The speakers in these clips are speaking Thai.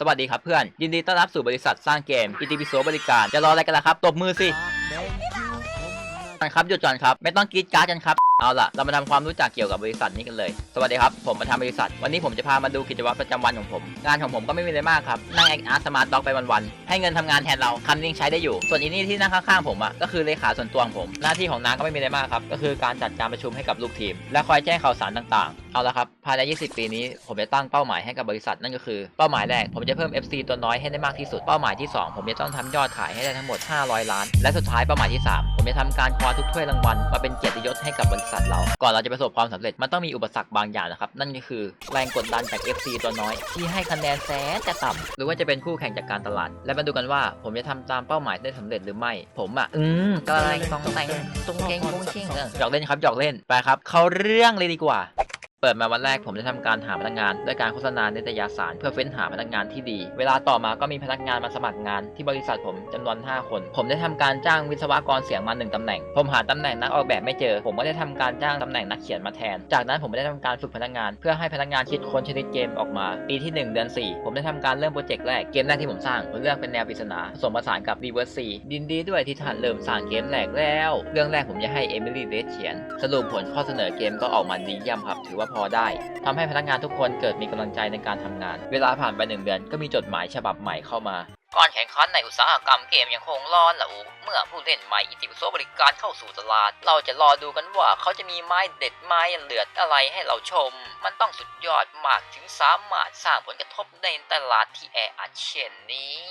สวัสดีครับเพื่อน ยินดีต้อนรับสู่บริษัทสร้างเกมอิติปิโซบริการจะรออะไรกันล่ะครับ ตบมือสิก่อนครับหยุดก่อนครับ ไม่ต้องกรีดการ์ดกันครับ เอาล่ะ เรามาทำความรู้จักเกี่ยวกับบริษัทนี้กันเลย สวัสดีครับ ผมประธานบริษัท วันนี้ผมจะพามาดูกิจวัตรประจำวันของผม งานของผมก็ไม่มีอะไรมากครับ นั่งแอคอาร์สมาร์ทด็อกไปวันๆ ให้เงินทำงานแทนเราคำนี้ยังใช้ได้อยู่ ส่วนอีนี่ที่นั่งข้างๆผมอะ ก็คือเลขาส่วนตัวของผม หน้าที่ของนางก็ไม่มีอะไรมากครับ ก็คือการจัดการประชุมให้กับลูกทีม และคอยแจ้งข่าวสารต่างๆ เอาละครับ ภายใน 20 ปีนี้ ผมจะตั้งเป้าหมายให้กับบริษัทนั่นก็คือ เป้าหมายแรก ผมจะเพิ่ม FC ตัวน้อยให้ได้มากที่สุด เป้าหมายที่ 2 ผมจะต้องทำยอดขายให้ได้ทั้งหมด 500 ล้าน และสุดท้ายเป้าหมายที่ 3 ผมจะทำการคว้าทุกถ้วยรางวัลมาเป็นเกียรติยศให้กับบริษัทเรา ก่อนเราจะประสบความสำเร็จ มันต้องมีอุปสรรคบางอย่างนะครับ นั่นก็คือแรงกดดันจาก FC ตัวน้อย ที่ให้คะแนนแสนจะต่ำหรือว่าจะเป็นคู่แข่งจากการตลาด และมาดูกันว่า ผมจะทำตามเป้าหมายได้สำเร็จหรือไม่ ผมอะ อืมกำลังต้องแต่งตุ้งเก่งตุ้งเก่งเออหยอกเล่นครับหยอกเล่นไปครับ เขาเรื่องเลยดีกว่า เปิดมาวันแรกผมจะทำการหาพนักงานด้วยการโฆษณาในตยสารเพื่อเฟ้นหาพนักงานที่ดี เวลาต่อมาก็มีพนักงานมาสมัครงานที่บริษัทผมจำนวน 5 คน ผมได้ทำการจ้างวิศวกรเสียงมา 1ตำแหน่ง ผมหาตำแหน่งนักออกแบบไม่เจอ ผมก็ได้ทำการจ้างตำแหน่งนักเขียนมาแทน จากนั้นผมได้ทำการฝึกพนักงาน เพื่อให้พนักงานคิดค้นชนิดเกมออกมา ปีที่ 1 เดือน 4 ผมได้ทำการเริ่มโปรเจกต์แรกเกมแรกที่ผมสร้างผมเลือกเป็นแนวปริศนาผสมผสานกับ Reverse C ดินดีด้วยที่ท่านเริ่มสร้างเกมแรกแล้ว เรื่องแรกผมจะให้เอมิลี่เดชเขียน สรุปผลข้อเสนอเกมก็ออกมาดีเยี่ยมครับถือว่าพอได้ทำให้พนักงานทุกคนเกิดมีกำลังใจในการทำงาน เวลาผ่านไปหนึ่งเดือนก็มีจดหมายฉบับใหม่เข้ามา ก่อนแข่งขันในอุตสาหกรรมเกมยังคงร้อนละอูเมื่อผู้เล่นใหม่อิติปิโซบริการเข้าสู่ตลาด เราจะรอดูกันว่าเขาจะมีไม้เด็ดไม้เหลือดอะไรให้เราชม มันต้องสุดยอดมากถึงสามารถสร้างผลกระทบในตลาดที่แออัดเช่นนี้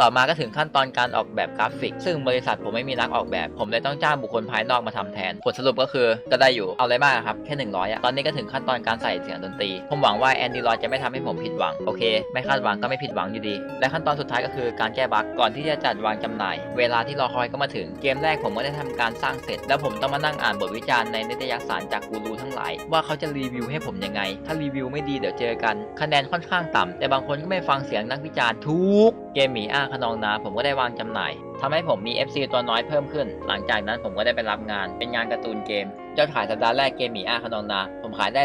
ต่อมาก็ถึงขั้นตอนการออกแบบกราฟิก ซึ่งบริษัทผมไม่มีนักออกแบบ ผมเลยต้องจ้างบุคคลภายนอกมาทำแทน ผลสรุปก็คือก็ได้อยู่เอาอะไรมากครับแค่100อะตอนนี้ก็ถึงขั้นตอนการใส่เสียงดนตรี ผมหวังว่าแอนดี้รอยจะไม่ทำให้ผมผิดหวังโอเค ไม่คาดหวังก็ไม่ผิดหวังอยู่ดี และขั้นตอนสุดท้ายก็คือการแก้บั๊กก่อนที่จะจัดวางจำหน่าย เวลาที่รอคอยก็มาถึงเกมแรกผมก็ได้ทำการสร้างเสร็จ แล้วผมต้องมานั่งอ่านบทวิจารณ์ในนิตยสารจากกูรูทั้งหลาย ว่าเขาจะรีวิวให้ผมยังไง ถ้ารีวิวไม่ดีเดี๋ยวเจอกัน คะแนนค่อนข้างต่ำแต่บางคนก็ไม่ฟังเสียงนักวิจารณ์ทุกเกมหมีอ้าขนองนาผมก็ได้วางจำหน่ายทำให้ผมมี FC ตัวน้อยเพิ่มขึ้น หลังจากนั้นผมก็ได้ไปรับงาน เป็นงานการ์ตูนเกม ยอดขายสัปดาห์แรกเกมหมีอ้าขนองนา ผมขายได้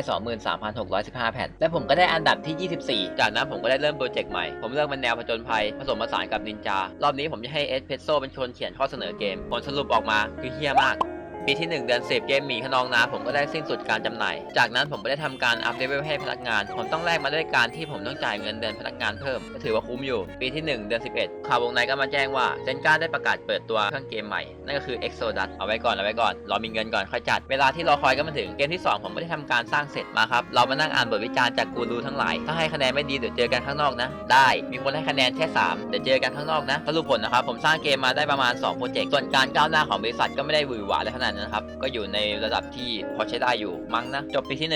23,615 แผ่น และผมก็ได้อันดับที่ 24 จากนั้นผมก็ได้เริ่มโปรเจกต์ใหม่ ผมเลือกเป็นแนวผจญภัย ผสมผสานกับนินจา รอบนี้ผมจะให้เอสเพรสโซเป็นคนเขียนข้อเสนอเกม ผลสรุปออกมาคือเฮี้ยมาก ปีที่ 1 เดือน10 เกมหมีขนองนาผมก็ได้สิ้นสุดการจำหน่าย จากนั้นผมก็ได้ทำการอัพเลเวลให้พนักงาน ผมต้องแลกมาด้วยการที่ผมต้องจ่ายเงินเดือนพนักงานเพิ่ม ก็ถือว่าคุ้มอยู่ ปีที่ 1 เดือน11 ข่าววงในก็มาแจ้งว่าเซนก้าได้ประกาศเปิดตัวเครื่องเกมใหม่ นั่นก็คือ Exodus เอาไว้ก่อนเอาไว้ก่อนรอมีเงินก่อนค่อยจัด เวลาที่รอคอยก็มาถึงเกมที่ 2 ผมไม่ได้ทำการสร้างเสร็จมาครับเรามานั่งอ่านบทวิจารณ์จากกูรูทั้งหลายถ้าให้คะแนนไม่ดีเดี๋ยวเจอกันข้างนอกนะ ได้มีคนให้คะแนนแค่3เดี๋ยวเจอกันข้างนอกนะสรุปผลนะครับผมสร้างเกมมาได้ประมาณ2โปรเจกต์ส่วนการก้าวหน้าของบริษัทก็ไม่ได้หวือหวาอะไรขนาดนั้นนะครับ ก็อยู่ในระดับที่พอใช้ได้อยู่มั้งนะ จบปีที่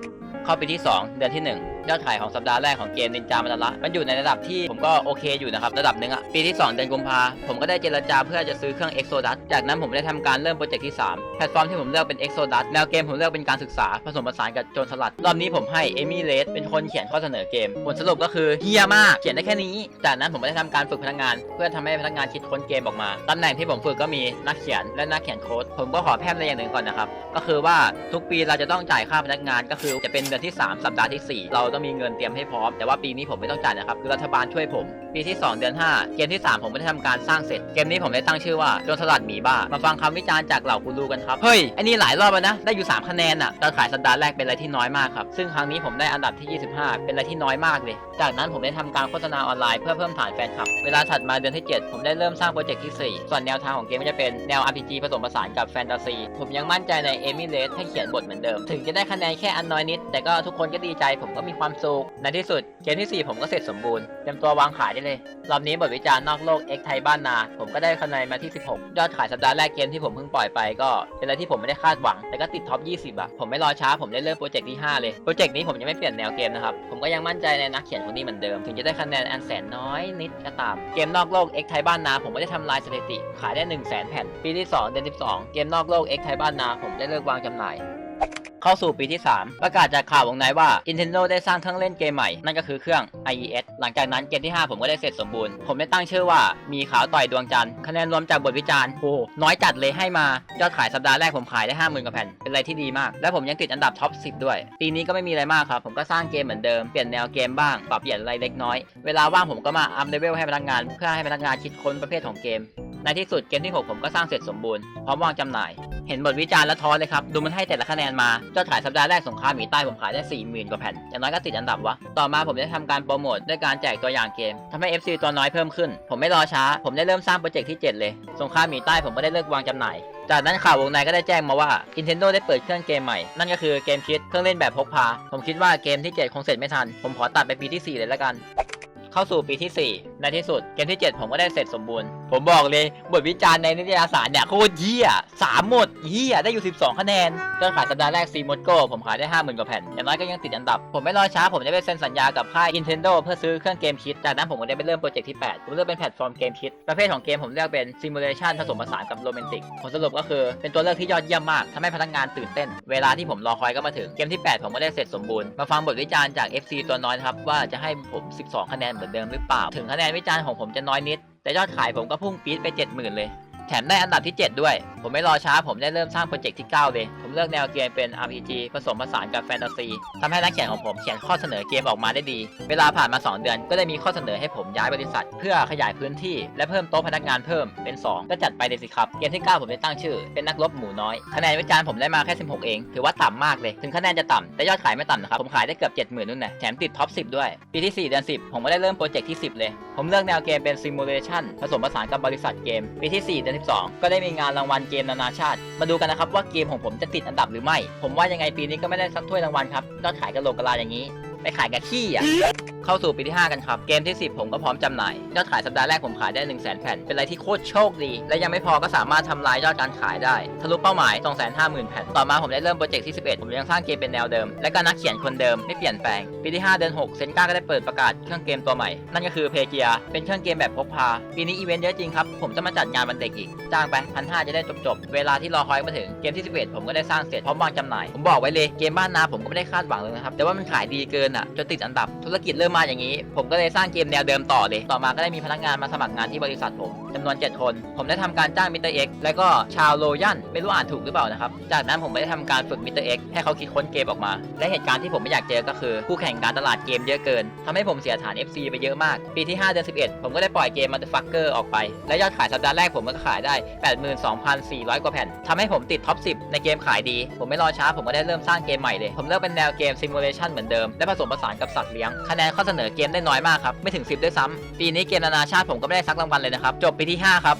1 เข้าปีที่ 2 เดือนที่ 1ยอดขายของสัปดาห์แรกของเกมนินจามันละ มันอยู่ในระดับที่ผมก็โอเคอยู่นะครับ ระดับหนึ่งอะปีที่ 2 เดือนกุมภาผมก็ได้เจรจาเพื่อจะซื้อเครื่อง Exodus จากนั้นผมได้ทำการเริ่มโปรเจกต์ที่ 3 แพลตฟอร์มที่ผมเลือกเป็น Exodus แนวเกมผมเลือกเป็นการศึกษาผสมผสานกับโจรสลัด รอบนี้ผมให้เอมี่เลสเป็นคนเขียนข้อเสนอเกม ผลสรุปก็คือเฮียมากเขียนได้แค่นี้ จากนั้นผมได้ทำการฝึกพนักงาน เพื่อทำให้พนักงานคิดค้นเกมออกมาตำแหน่งที่ผมฝึกก็มีนักเขียนและนักเขียนโค้ดผมก็ขอแพร่ในอย่างหนึ่งก่อนนะครับก็คือว่าทุกปีเราจะต้องจ่ายค่าพนักงานก็คือจะเป็นเดือนที่ 3 สัปดาห์ที่ 4 เราต้องมีเงินเตรียมให้พร้อม แต่ว่าปีนี้ผมไม่ต้องจ่ายนะครับคือรัฐบาลช่วยผม ปีที่ 2 เดือน 5 เกมที่ 3 ผมไม่ได้ทำการสร้างเสร็จ เกมนี้ผมได้ตั้งชื่อว่าโจรสลัดหมีบ้า มาฟังคำวิจารณ์จากเหล่ากูรูกันครับ เฮ้ยไอ้นี่หลายรอบแล้วนะ ได้อยู่ 3 คะแนนอะตอนขายสัปดาห์แรกเป็นอะไรที่น้อยมากครับ ซึ่งครั้งนี้ผมได้อันดับที่ 25 เป็นอะไรที่น้อยมากเลย จากนั้นผมได้ทำการโฆษณาออนไลน์เพื่อเพิ่มฐานแฟนคลับ เวลาถัดมาเดือนที่ 7 ผมได้เริ่มสร้างโปรเจกต์ที่ 4 ส่วนแนวทางของเกมก็จะเป็นแนว RPG ผสมผสานกับแฟนตาซี ผมยังมั่นใจในเอมิเลสให้เขียนบทเหมือนเดิม ถึงจะได้คะแนนแค่อันน้อยนิด แต่ก็ทุกคนก็ดีใจผมก็มีความสุขในที่สุดเกมที่ 4 ผมก็เสร็จสมบูรณ์เตรียมตัววางขายได้เลย รอบนี้บทวิจารณ์นอกโลก X ไทยบ้านนา ผมก็ได้คะแนนมาที่ 16 ยอดขายสัปดาห์แรกเกมที่ผมเพิ่งปล่อยไปก็ เป็นอะไรที่ผมไม่ได้คาดหวัง แต่ก็ติดท็อป 20อะผมไม่รอช้าผมได้เริ่มโปรเจกต์ที่ 5 เลย โปรเจกต์นี้ผมยังไม่เปลี่ยนแนวเกมนะครับ ผมก็ยังมั่นใจในนักเขียนคนนี้เหมือนเดิม ถึงจะได้คะแนนอันแสนน้อยนิดก็ตาม เกมนอกโลก X ไทยบ้านนา ผมก็ได้ทำลายสถิติ ขายได้1 0 0 0 0แผ่น ปีที่ 2 เดือน 12 เกมนอกโลก X ไทยบ้านนา ผมได้เลิกวางจำหน่าย เข้าสู่ปีที่ 3 ประกาศจากข่าววงในว่า Nintendo ได้สร้างเครื่องเล่นเกมใหม่ นั่นก็คือเครื่อง IES หลังจากนั้นเกมที่ 5 ผมก็ได้เสร็จสมบูรณ์ ผมได้ตั้งชื่อว่ามีขาวต่อยดวงจันทร์คะแนนรวมจากบทวิจารณ์โอ้น้อยจัดเลยให้มายอดขายสัปดาห์แรกผมขายได้ 50,000กว่าแผ่นเป็นอะไรที่ดีมาก และผมยังติดอันดับท็อป10 ด้วย ปีนี้ก็ไม่มีอะไรมากครับผมก็สร้างเกมเหมือนเดิมเปลี่ยนแนวเกมบ้างปรับเปลี่ยนอะไรเล็กน้อยเวลาว่างผมก็มาอัพเลเวลให้พนักงาน เพื่อให้พนักงานคิดค้นประเภทของเกม ในที่สุดเกมที่ 6 ผมก็สร้างเสร็จสมบูรณ์พร้อมวางจำหน่าย เห็นบทวิจารณ์แล้วท้อเลยครับ ดูมันให้แต่ละคะแนนมายอดขายสัปดาห์แรกสงครามหมีใต้ผมขายได้ 40,000 กว่าแผ่น อย่างน้อยก็ติดอันดับวะ ต่อมาผมได้ทำการโปรโมทด้วยการแจกตัวอย่างเกมทำให้ FC ตัวน้อยเพิ่มขึ้น ผมไม่รอช้า ผมได้เริ่มสร้างโปรเจกต์ที่ 7 เลย สงครามหมีใต้ผมก็ได้เลิกวางจำหน่ายจากนั้นข่าววงในก็ได้แจ้งมาว่า Nintendo ได้เปิดเครื่องเกมใหม่ นั่นก็คือเกมคิดเครื่องเล่นแบบพกพา ผมคิดว่าเกมที่ 7 คงเสร็จไม่ทัน ผมขอตัดไปปีที่ 4 เลยละกัน เข้าสู่ปีที่ 4 ในที่สุดเกมที่ 7 ผมก็ได้เสร็จสมบูรณ์ ผมบอกเลยบทวิจารณ์ในนิตยสารเนี่ยโคตรเยี่ยสามหมดเยี่ยได้อยู่ 12 คะแนนยอดขายสัปดาห์แรกซีมดโก้ผมขายได้ 50,000 กว่าแผ่น อย่างน้อยก็ยังติดอันดับ ผมไม่รอช้า ผมได้ไปเซ็นสัญญากับค่าย Nintendo เพื่อซื้อเครื่องเกมคิด จากนั้นผมก็ได้ไปเริ่มโปรเจกต์ที่ 8 ผมเลือกเป็นแพลตฟอร์มเกมคิด ประเภทของเกมผมเลือกเป็นซิมูเลชันผสมผสานกับโรแมนติกผลสรุปก็คือเป็นตัวเลือกที่ยอดเยี่ยมมากทำให้พนักงานตื่นเต้น เวลาที่ผมรอคอยก็มาถึงเกมที่ 8 ผมก็ได้เสร็จสมบูรณ์มาฟังบทวิจารณ์จาก FC ตัวน้อยครับว่าจะให้ผม 12 คะแนนเหมือนเดิมหรือเปล่าถึงคะแนนวิจารณ์ของผมจะน้อยนิด แต่ยอดขายผมก็พุ่งปี๊ดไป 70,000 เลย แถมได้อันดับที่ 7 ด้วย ผมไม่รอช้าผมได้เริ่มสร้างโปรเจกต์ที่ 9 เลย ผมเลือกแนวเกมเป็น RPG ผสมผสานกับแฟนตาซีทำให้นักเขียนของผมเขียนข้อเสนอเกมออกมาได้ดี เวลาผ่านมา 2 เดือน ก็ได้มีข้อเสนอให้ผมย้ายบริษัท เพื่อขยายพื้นที่ และเพิ่มโต๊ะพนักงานเพิ่มเป็น 2 ก็จัดไปเลยสิครับ เกมที่ 9 ผมได้ตั้งชื่อ เป็นนักรบหมูน้อยคะแนนวิจารณ์ผมได้มาแค่ 16 เอง ถือว่าต่ำมากเลย ถึงคะแนนจะต่ำแต่ยอดขายไม่ต่ำนะครับผมขายได้เกือบ70,000นู่นนะแถมติดท็อป10 ด้วยปีที่ 4 เดือน 10 ผมก็ได้เริ่มโปรเจกต์ที่ 10 เลย ผมเลือกแนวเกมเป็นซิมูเลชันผสมผสานกับบริษัทเกมปีที่4เดือน12 ก็ได้มีงานรางวัลเกมนานาชาติ มาดูกันนะครับว่าเกมของผมจะติดอันดับหรือไม่ ผมว่ายังไงปีนี้ก็ไม่ได้สักถ้วยรางวัลครับยอดขายกระโหลกกระลาอย่างนี้ ไปขายกับขี้อะเข้าสู่ปีที่ 5 กันครับ เกมที่ 10 ผมก็พร้อมจำหน่าย ยอดขายสัปดาห์แรกผมขายได้1 0 0 0 0 แผ่น เป็นอะไรที่โคตรโชคดี และยังไม่พอก็สามารถทำลายยอดการขายได้ ทะลุเป้าหมาย 250,000 แผ่น ต่อมาผมได้เริ่มโปรเจกต์ที่ 11 ผมยังสร้างเกมเป็นแนวเดิม และก็นักเขียนคนเดิมไม่เปลี่ยนแปลง ปีที่ 5 เดือน6 เซนก้าก็ได้เปิดประกาศเครื่องเกมตัวใหม่ นั่นก็คือเพเกียเป็นเครื่องเกมแบบพกพา ปีนี้อีเวนต์เยอะจริงครับ ผมจะมาจัดงานวันเด็กอีก จ้างไปพันห้าจะได้จบๆ เวลาที่รอคอยมาถึง เกมที่ 11 ผมก็ได้สร้างเสร็จพร้อมวางจำหน่าย ผมบอกไว้เลย เกมบ้านนาผมก็ไม่ได้คาดหวังเลยนะครับ แต่ว่ามันขายดีเกินอะ จนติดอันดับ ธุรกิจเริ่มมาอย่างนี้ ผมก็เลยสร้างเกมแนวเดิมต่อเลย ต่อมาก็ได้มีพนักงานมาสมัครงานที่บริษัทผม จำนวน 7 คน ผมได้ทำการจ้างมิสเตอร์เอ็กและก็ชาวโลยันไม่รู้อ่านถูกหรือเปล่านะครับ จากนั้นผมได้ทำการฝึกมิสเตอร์เอ็กให้เขาคิดค้นเกมออกมา และเหตุการณ์ที่ผมไม่อยากเจอก็คือคู่แข่งการตลาดเกมเยอะเกินทำให้ผมเสียฐาน FC ไปเยอะมาก ปีที่ 5 เดือน 11 ผมก็ได้ปล่อยเกม Motherfucker ออกไป และยอดขายสัปดาห์แรกผมก็ขายได้ 82,400 กว่าแผ่นทำให้ผมติดท็อป 10 ในเกมขายดี ผมไม่รอช้าผมก็ได้เริ่มสร้างเกมใหม่เลย ผมเลือกเป็นแนวเกม Simulation เหมือนเดิม และผสมผสานกับสัตว์เลี้ยง คะแนนข้อเสนอเกมได้น้อยมากครับ ไม่ถึง 10 ด้วยซ้ำปีนี้เกมนานาชาติผมก็ไม่ได้ซักรางวัลเลยนะครับ จบปีที่ 5 ครับ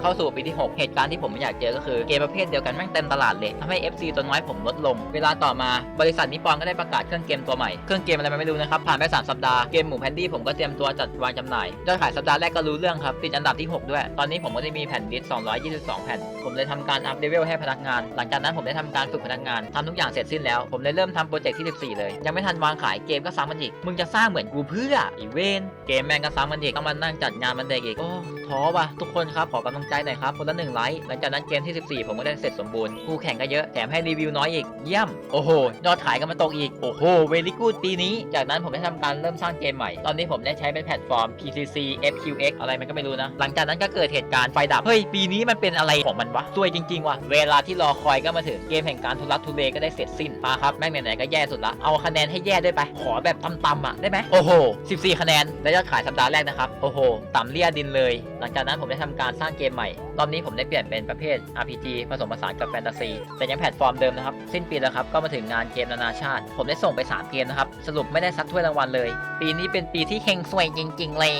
เข้าสู่ปีที่ 6 เหตุการณ์ที่ผมไม่อยากเจอก็คือเกมประเภทเดียวกันแม่งเต็มตลาดเลยทำให้ FC ตัวน้อยผมลดลง เวลาต่อมาบริษัทนิปอนก็ได้ประกาศเครื่องเกมตัวใหม่ เครื่องเกมอะไรไม่รู้นะครับ ผ่านไป 3 สัปดาห์ เกมหมูแพนดี้ผมก็เตรียมตัวจัดวางจำหน่ายยอดขายสัปดาห์แรกก็รู้เรื่องครับ ติดอันดับที่ 6 ด้วย ตอนนี้ผมก็ได้มีแผ่นดิส222 แผ่น ผมเลยทำการอัพเลเวลให้พนักงาน หลังจากนั้นผมได้ทำการฝึกพนักงานทำทุกอย่างเสร็จสิ้นแล้ว ผมเลยเริ่มทำโปรเจกต์ที่14เลย ยังไม่ทันวางขายเกมก็ซ้ำมันอีกมึงจะสร้างเหมือนกูเพื่ออีเวนเกมแม่งก็ซ้ำมันอีกต้องมานั่งจัดงานมันเด็กอีกโอ้ ท้อว่ะทุกคนครับขอกำลังใจหน่อยครับคนละหนึ่งไลค์หลังจากนั้นเกมที่ 14 ผมก็ได้เสร็จสมบูรณ์คู่แข่งก็เยอะแถมให้รีวิวน้อยอีกเยี่ยมโอ้โหยอดขายก็มาตกอีกโอ้โหเวลิกูดปีนี้ จากนั้นผมได้ทำการเริ่มสร้างเกมใหม่ ตอนนี้ผมได้ใช้เป็นแพลตฟอร์ม PCC FQX อะไรมันก็ไม่รู้นะ หลังจากนั้นก็เกิดเหตุการณ์ไฟดับเฮ้ยปีนี้มันเป็นอะไรของมันวะซวยจริงๆว่ะเวลาที่รอคอยก็มาถึงเกมแห่งการทุรักทุเลก็ได้เสร็จสิ้นมาครับแม่งไหนๆก็แย่สุดละเอาคะแนนให้แย่ด้วยไปขอแบบต่ำๆอะได้ไหมโอ้โห 14 คะแนนและยอดขายสัปดาห์แรกนะครับโอ้โหต่ำเลี่ยดินเลยหลังจากนั้นผมได้ทำการสร้างเกมใหม่ รอบนี้ผมได้เปลี่ยนเป็นประเภท RPG ผสมผสานกับแฟนตาซี แต่ยังแพลตฟอร์มเดิมนะครับ สิ้นปีแล้วครับ ก็มาถึงงานเกมนานาชาติ ผมได้ส่งไป 3 เกมนะครับ สรุปไม่ได้สักถ้วยรางวัลเลย ปีนี้เป็นปีที่เฮงสวยจริง ๆ เลย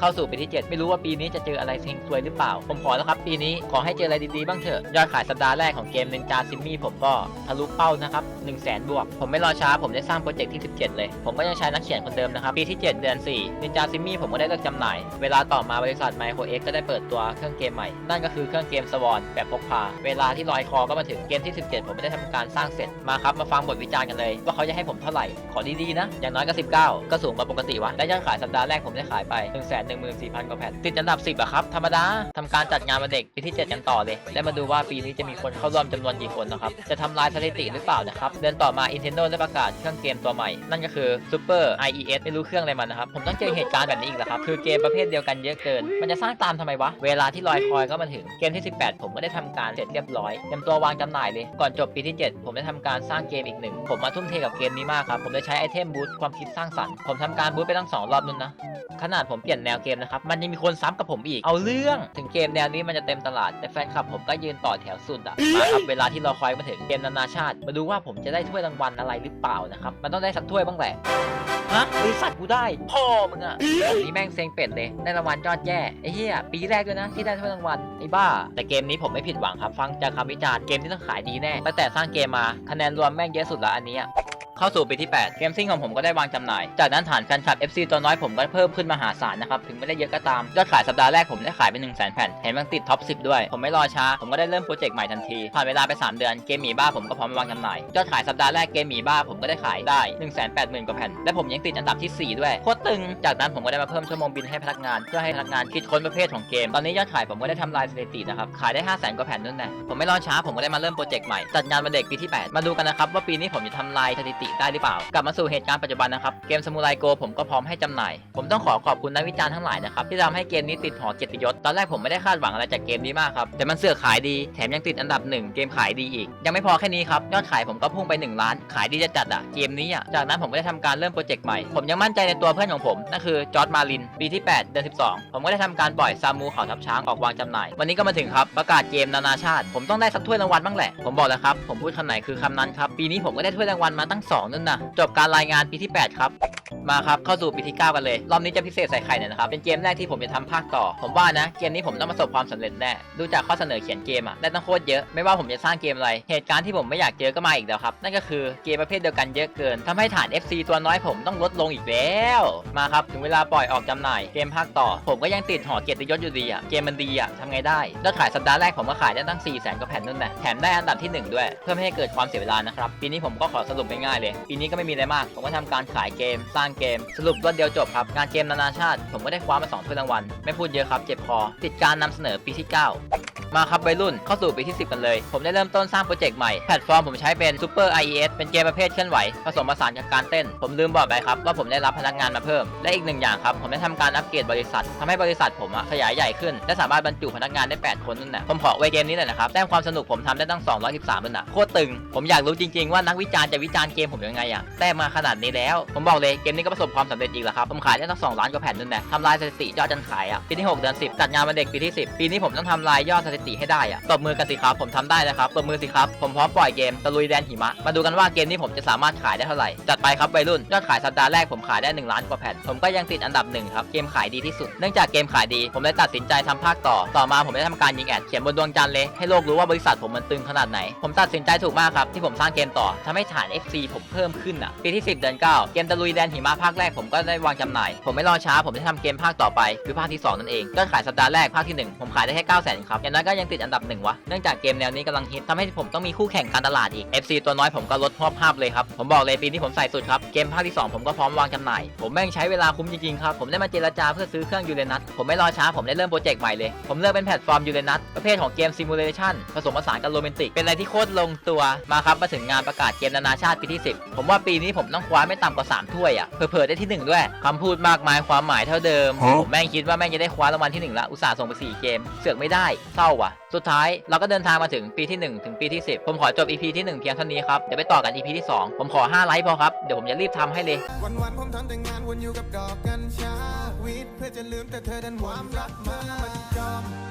เข้าสู่ปีที่ 7 ไม่รู้ว่าปีนี้จะเจออะไรเฮงซวยหรือเปล่า ผมขอแล้วครับปีนี้ขอให้เจออะไรดีๆบ้างเถอะ ยอดขายสัปดาห์แรกของเกม Ninja Simmy ผมก็ทะลุเป้านะครับ1 0 0 0 0แสนบวก ผมไม่รอช้าผมได้สร้างโปรเจกต์ที่ 17 เลย ผมก็ยังใช้นักเขียนคนเดิมนะครับ ปีที่ 7 เดือน4นินจาซิมี่ผมก็ได้เลิกจำหน่าย เวลาต่อมาบริษัท Micro X ก็ได้เปิดตัวเครื่องเกมใหม่ นั่นก็คือเครื่องเกมสวอนแบบพกพา เวลาที่ลอยคอก็มาถึงเกมที่ 17 ผมไม่ได้ทำการสร้างเสร็จมาครับมาฟังบทวิจารณ์กันเลย ว่าเขาจะให้ผมเท่าไหร่ขอดีๆนะอย่างน้อยก็19 ก็สูงกว่าปกติวะและยอดขายสัปดาห์แรกผมได้ขายไป1 1 4 0 0 0 กว่าแผ่น ติดอันดับ 10อะครับ ธรรมดาทำการจัดงานวันเด็กปีที่ 7 กันต่อเลย และมาดูว่าปีนี้จะมีคนเข้าร่วมจำนวนกี่คนนะครับ จะทำลายสถิติหรือเปล่านะครับ เดือนต่อมา Nintendo ได้ประกาศเครื่องเกมตัวใหม่ นั่นก็คือ Super IES ไม่รู้เครื่องอะไรมันนะครับ ผมต้องเจอเหตุการณ์แบบนี้อีกแล้วครับ คือเกมประเภทเดียวกันเยอะเกิน มันจะสร้างตามทำไมวะ เวลาที่ลอยคอยก็มาถึง เกมที่ 18 ผมก็ได้ทำการเสร็จเรียบร้อยเตรียมตัววางจำหน่ายเลย ก่อนจบปีที่ 7 ผมได้ทำการสร้างเกมอีกหนึ่ง ผมมาทุ่มเทกับเกมนี้มากครับ ผมได้ใช้ไอเทมบูสต์ความคิดสร้างสรรค์ ผมทำการบูตไปตั้งสองรอบนู่นนะ ขนาดผมเปลี่ยนแนวเกมนะครับ มันยังมีคนซ้ำกับผมอีก เอาเรื่อง ถึงเกมแนวนี้มันจะเต็มตลาด แต่แฟนคลับผมก็ยืนต่อแถวสุดอะมาครับ เวลาที่รอคอยมาถึงเกมนานาชาติ มาดูว่าผมจะได้ถ้วยรางวัลอะไรหรือเปล่านะครับ มันต้องได้สักถ้วยบ้างแหละ ฮะบริษัทกูได้ พ่อมึงอะแบบนี้แม่งเซ็งเป็ดเลย ได้รางวัลยอดแย่ ไอ้เหี้ย ปีแรกด้วยนะที่ได้ถ้วยรางวัล ไอ้บ้า แต่เกมนี้ผมไม่ผิดหวังครับ ฟังจากคำวิจารณ์ เกมที่ต้องขายดีแน่ ตั้งแต่สร้างเกมมา คะแนนรวมแม่งเยอะสุดละอันเนี้ย เข้าสู่ปีที่ 8 เกมซิ่งของผมก็ได้วางจำหน่าย จากนั้นฐานแฟนคลับ FC ตัวน้อยผมก็เพิ่มขึ้นมหาศาลนะครับ ถึงไม่ได้เยอะก็ตาม ยอดขายสัปดาห์แรกผมได้ขายไป1 0 0 0 0แผ่น เห็นมันติดท็อป 10 ด้วย ผมไม่รอช้า ผมก็ได้เริ่มโปรเจกต์ใหม่ทันที ผ่านเวลาไป 3 เดือน เกมหมีบ้าผมก็พร้อมวางจำหน่าย ยอดขายสัปดาห์แรกเกมหมีบ้าผมก็ได้ขายได้1 8 0 0 0 0กว่าแผ่น และผมยังติดอันดับที่ 4 ด้วย โคตรตึง จากนั้นผมก็ได้มาเพิ่มชั่วโมงบินให้พนักงานเพื่อให้พนักงานคิดค้นประเภทของเกม ตอนนี้ยอดขายผมก็ได้ทำลายสถิตินะครับ ขายได้ 5 0 0 0 0 0 กว่าแผ่นนู่นแหละผมไม่รอช้าผมก็ได้มาเริ่มโปรเจกต์ใหม่จัดงานวันเด็กปีที่ 8 มาดูกันนะครับว่าปีนี้ผมจะทำลายสถิติได้หรือเปล่า กลับมาสู่เหตุการณ์ปัจจุบันนะครับ เกมสมุไรโกผมก็พร้อมให้จำหน่าย ผมต้องขอขอบคุณนักวิจารณ์ทั้งหลายนะครับ ที่ทำให้เกมนี้ติดหอเกียรติยศ ตอนแรกผมไม่ได้คาดหวังอะไรจากเกมนี้มากครับ แต่มันเสือกขายดี แถมยังติดอันดับหนึ่งเกมขายดีอีก ยังไม่พอแค่นี้ครับ ยอดขายผมก็พุ่งไป 1 ล้าน ขายดีจะจัดอะเกมนี้อะจากนั้นผมก็ได้ทำการเริ่มโปรเจกต์ใหม่ ผมยังมั่นใจในตัวเพื่อนของผม นั่นคือจอร์ดมาริน ปีที่ 8 เดือน 12 ผมก็ได้ทำการปล่อยซามูเขาทับช้างออกวางจำหน่าย วันนี้ก็มาถึงครับ ประกาศเกมนานาชาติ ผมต้องได้สักถ้วยรางวัลบ้างแหละ ผมบอกแล้วครับ ผมพูดคำไหนคือคำนั้นครับ ปีนี้ผมก็ได้ถ้วยรางวัลมาตั้งสองนั่นนะจบการรายงานปีที่ 8 ครับ มาครับ เข้าสู่ปีที่ 9 กันเลย รอบนี้จะพิเศษใส่ไข่หน่อยนะครับ เป็นเกมแรกที่ผมจะทำภาคต่อ ผมว่านะ เกมนี้ผมต้องประสบความสำเร็จแน่ ดูจากข้อเสนอเขียนเกมอะได้ตั้งโคตรเยอะ ไม่ว่าผมจะสร้างเกมอะไร เหตุการณ์ที่ผมไม่อยากเจอก็มาอีกแล้วครับ นั่นก็คือเกมประเภทเดียวกันเยอะเกินทำให้ฐาน FC ตัวน้อยผมต้องลดลงอีกแล้ว มาครับ ถึงเวลาปล่อยออกจำหน่าย เกมภาคต่อ ผมก็ยังติดหอเกียรติยศอยู่ดีอะเกมมันดีอะทำไงได้ยอดขายสัปดาห์แรกผมก็ขายได้ตั้ง4 0 0 0 0 0กว่าแผ่นนู่นแหละแถมได้อันดับที่หนึ่งด้วย เพื่อไม่ให้เกิดความเสียเวลานะครับปีนี้ผมก็ขอสรุปง่ายๆเลยปีนี้ก็ไม่มีอะไรมาก ผมก็ทำการขายเกม สร้างเกม สรุปรวดเดียวจบครับ งานเกมนานาชาติ ผมก็ได้คว้ามา2ถ้วยรางวัล ไม่พูดเยอะครับ เจ็บคอ ติดการนำเสนอปีที่ 9มาครับวัยรุ่นเข้าสู่ปีที่ 10 กันเลย ผมได้เริ่มต้นสร้างโปรเจกต์ใหม่ แพลตฟอร์มผมใช้เป็น Super IES เป็นเกมประเภทเคลื่อนไหว ผสมผสานกับการเต้น ผมลืมบอกไปครับว่าผมได้รับพนักงานมาเพิ่ม และอีกหนึ่งอย่างครับ ผมได้ทำการอัปเกรดบริษัททำให้บริษัทผมขยายใหญ่ขึ้น และสามารถบรรจุพนักงานได้ 8 คนนั่นแหละผมขอไว้เกมนี้หน่อยนะครับแต้มความสนุกผมทำได้ตั้ง 213นั่นน่ะโคตรตึง ผมอยากรู้จริง ๆ ว่านักวิจารณ์จะวิจารณ์เกมผมยังไงอะแต้มมาขนาดนี้แล้ว ผมบอกเลยเกมนี้ก็ประสบความสำเร็จอีกแล้วครับผมขายได้ตั้ง2ล้านกว่าแผ่นนั่นแหละทำลายสถิติยอดการขายอะปีที่6เดือน10จัดงานวันเด็กปีที่ 10 ปีนี้ผมต้องทำลายยอดสถิติให้ได้อะตบมือกันสิครับผมทำได้นะครับตบมือสิครับผมพร้อมปล่อยเกมตะลุยแดนหิมะมาดูกันว่าเกมนี้ผมจะสามารถขายได้เท่าไหร่จัดไปครับวัยรุ่นยอดขายสัปดาห์แรกผมขายได้ 1 ล้านกว่าแผ่นผมก็ยังติดอันดับหนึ่งครับเกมขายดีที่สุดเนื่องจากเกมขายดี ผมเลยตัดสินใจทำภาคต่อ ต่อมาผมได้ทำการยิงแอดเขียนบนดวงจันทร์เลยให้โลกรู้ว่าบริษัทผมมันตึงขนาดไหน ผมตัดสินใจถูกมากครับที่ผมสร้างเกมต่อทำให้ฐาน FC ผมเพิ่มขึ้นอะปีที่ 10 เดือน 9 เกมตะลุยแดนหิมะภาคแรกผมก็ได้วางจำหน่าย ผมไม่รอช้าผมได้ทำเกมภาคต่อไปคือภาคที่สองนั่นเองยอดขายสัปดาห์แรกภาคที่หนึ่งผมขายได้แค่9 0 0 0 0ครับอย่างน้อยก็ยังติดอันดับหนึ่งวะ เนื่องจากเกมแนวนี้กำลังฮิตทำให้ผมต้องมีคู่แข่งการตลาดอีก FC ตัวน้อยผมก็ลดพอบภาพเลยครับ ผมบอกเลยปีนี้ผมใส่สุดครับ เกมภาคที่ 2 ผมก็พร้อมวางจำหน่าย ผมแม่งใช้เวลาคุ้มจริงๆครับ ผมได้มาเจรจาเพื่อซื้อเครื่องยูเรนัสผมไม่รอช้าผมได้เริ่มโปรเจกต์ใหม่เลย ผมเลือกเป็นแพลตฟอร์มยูเรนัสประเภทของเกมซิมูเลชันผสมผสานกับโรแมนติกเป็นอะไรที่โคตรลงตัวมาครับมาถึงงานประกาศเกมนานาชาติปีที่ 10 ผมว่าปีนี้ผมต้องคว้าไม่ต่ำกว่า 3 ถ้วยอะเผลอๆได้ที่ 1 ด้วยคำพูดมากมายความหมายเท่าเดิมผมแม่งคิดว่าแม่งจะได้คว้ารางวัลที่1ละอุตส่าห์ส่งไป4เกมเสือกไม่ได้เศร้าาว่ะ สุดท้ายเราก็เดินทางมาถึงปีที่ 1 ถึงปีที่ 10 ผมขอจบ EP ที่ 1 เพียงเท่านี้ครับ เดี๋ยวไปต่อกัน EP ที่ 2 ผมขอ 5 ไลค์พอครับ เดี๋ยวผมจะรีบทำให้เลย วันวันๆผมทำแต่งานวนอยู่กับดอกกัญชาวีดเพื่อจะลืมแต่เธอดันความรักมามันจอมปลอม